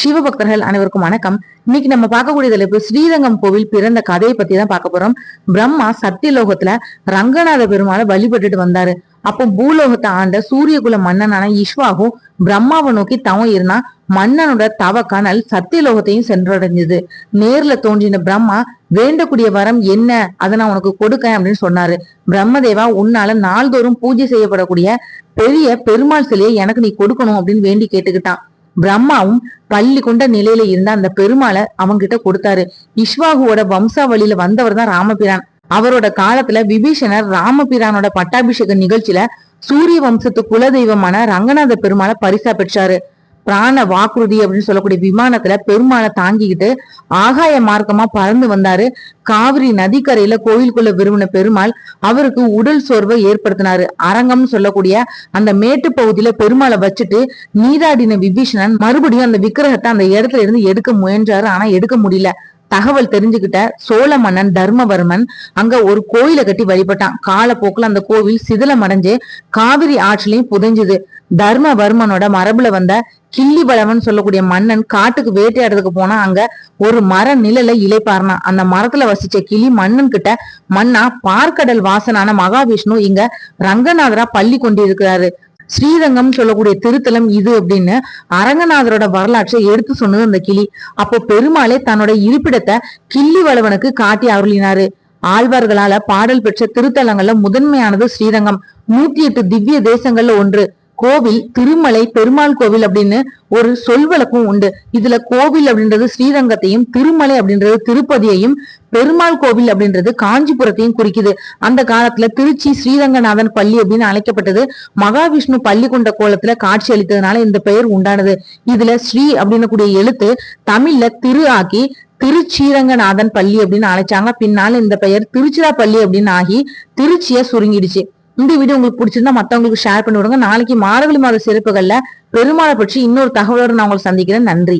சிவபக்தர்கள் அனைவருக்கும் வணக்கம். இன்னைக்கு நம்ம பார்க்கக்கூடிய தலைப்பு ஸ்ரீரங்கம் கோவில் பிறந்த கதையை பத்தி தான் பார்க்க போறோம். பிரம்மா சத்தியலோகத்துல ரங்கநாத பெருமாளை வழிபட்டுட்டு வந்தாரு. அப்போ பூலோகத்தை ஆண்ட சூரியகுல மன்னனான இஸ்வாகு பிரம்மாவை நோக்கி தவம் இருந்தா மன்னனோட தவ கனல் சத்தியலோகத்தையும் சென்றடைஞ்சது. நேர்ல தோன்றின பிரம்மா வேண்டக்கூடிய வரம் என்ன? அதை நான் உனக்கு கொடுக்கேன் அப்படின்னு சொன்னாரு. பிரம்மதேவா உன்னால நாள்தோறும் பூஜை செய்யப்படக்கூடிய பெரிய பெருமாள் சிலையை எனக்கு நீ கொடுக்கணும் அப்படின்னு வேண்டி கேட்டுக்கிட்டான். பிரம்மாவும் பள்ளி கொண்ட நிலையில இருந்த அந்த பெருமாளை அவங்கிட்ட கொடுத்தாரு. இஷ்வாகுவோட வம்சாவளியில வந்தவர் தான் ராமபிரான். அவரோட காலத்துல விபீஷணர் ராமபிரானோட பட்டாபிஷேக நிகழ்ச்சியில சூரிய வம்சத்து குலதெய்வமான ரங்கநாத பெருமாளை பரிசா பெற்றாரு. பிராண வாக்குறுதி அப்படின்னு சொல்லக்கூடிய விமானத்துல பெருமாளை தாங்கிக்கிட்டு ஆகாய மார்க்கமா பறந்து வந்தாரு. காவிரி நதிக்கரையில கோயிலுக்குள்ள விரும்பின பெருமாள் அவருக்கு உடல் சோர்வை ஏற்படுத்தினாரு. அரங்கம்னு சொல்லக்கூடிய அந்த மேட்டு பகுதியில பெருமாளை வச்சுட்டு நீராடின விபீஷணன் மறுபடியும் அந்த விக்கிரகத்தை அந்த இடத்துல இருந்து எடுக்க முயன்றாரு. ஆனா எடுக்க முடியல. தகவல் தெரிஞ்சுக்கிட்ட சோழ மன்னன் தர்மவர்மன் அங்க ஒரு கோயிலை கட்டி வழிபட்டான். காலப்போக்குல அந்த கோவில் சிதிலம் அடைஞ்சு காவிரி ஆற்றிலையும் புதைஞ்சுது. தர்மவர்மனோட மரபுல வந்த கிள்ளி பலவன் சொல்லக்கூடிய மன்னன் காட்டுக்கு வேட்டையாடுறதுக்கு போனா அங்க ஒரு மர நிழலை இலைப்பாருனா அந்த மரத்துல வசிச்ச கிளி மன்னன் கிட்ட மன்னா பார்க்கடல் வாசனான மகாவிஷ்ணு இங்க ரங்கநாதரா பள்ளி கொண்டிருக்கிறாரு. ஸ்ரீரங்கம் சொல்லக்கூடிய திருத்தலம் இது அப்படின்னு அரங்கநாதரோட வரலாற்றை எடுத்து சொன்னது அந்த கிளி. அப்போ பெருமாளே தன்னோட இருப்பிடத்தை கிள்ளி வளவனுக்கு காட்டி அருளினாரு. ஆழ்வார்களால பாடல் பெற்ற திருத்தலங்கள்ல முதன்மையானது ஸ்ரீரங்கம். நூத்தி எட்டு திவ்ய தேசங்கள்ல ஒன்று. கோவில் திருமலை பெருமாள் கோவில் அப்படின்னு ஒரு சொல்வழக்கம் உண்டு. இதுல கோவில் அப்படின்றது ஸ்ரீரங்கத்தையும் திருமலை அப்படின்றது திருப்பதியையும் பெருமாள் கோவில் அப்படின்றது காஞ்சிபுரத்தையும் குறிக்குது. அந்த காலத்துல திருச்சி ஸ்ரீரங்கநாதன் பள்ளி அப்படின்னு அழைக்கப்பட்டது. மகாவிஷ்ணு பள்ளி கொண்ட கோலத்துல காட்சி அளித்ததுனால இந்த பெயர் உண்டானது. இதுல ஸ்ரீ அப்படின்னு கூடிய எழுத்து தமிழ்ல திரு ஆக்கி திருச்சீரங்கநாதன் பள்ளி அப்படின்னு அழைச்சாங்க. பின்னால இந்த பெயர் திருச்சிராப்பள்ளி அப்படின்னு ஆகி திருச்சிய சுருங்கிடுச்சு. இந்த வீடியோ உங்களுக்கு பிடிச்சிருந்தா மத்தவங்களுக்கு ஷேர் பண்ணி விடுங்க. நாளைக்கு மார்கழி மாத சிறப்புகள்ல பெருமாளை பற்றி இன்னொரு தகவலோடு நான் உங்களை சந்திக்கிறேன். நன்றி.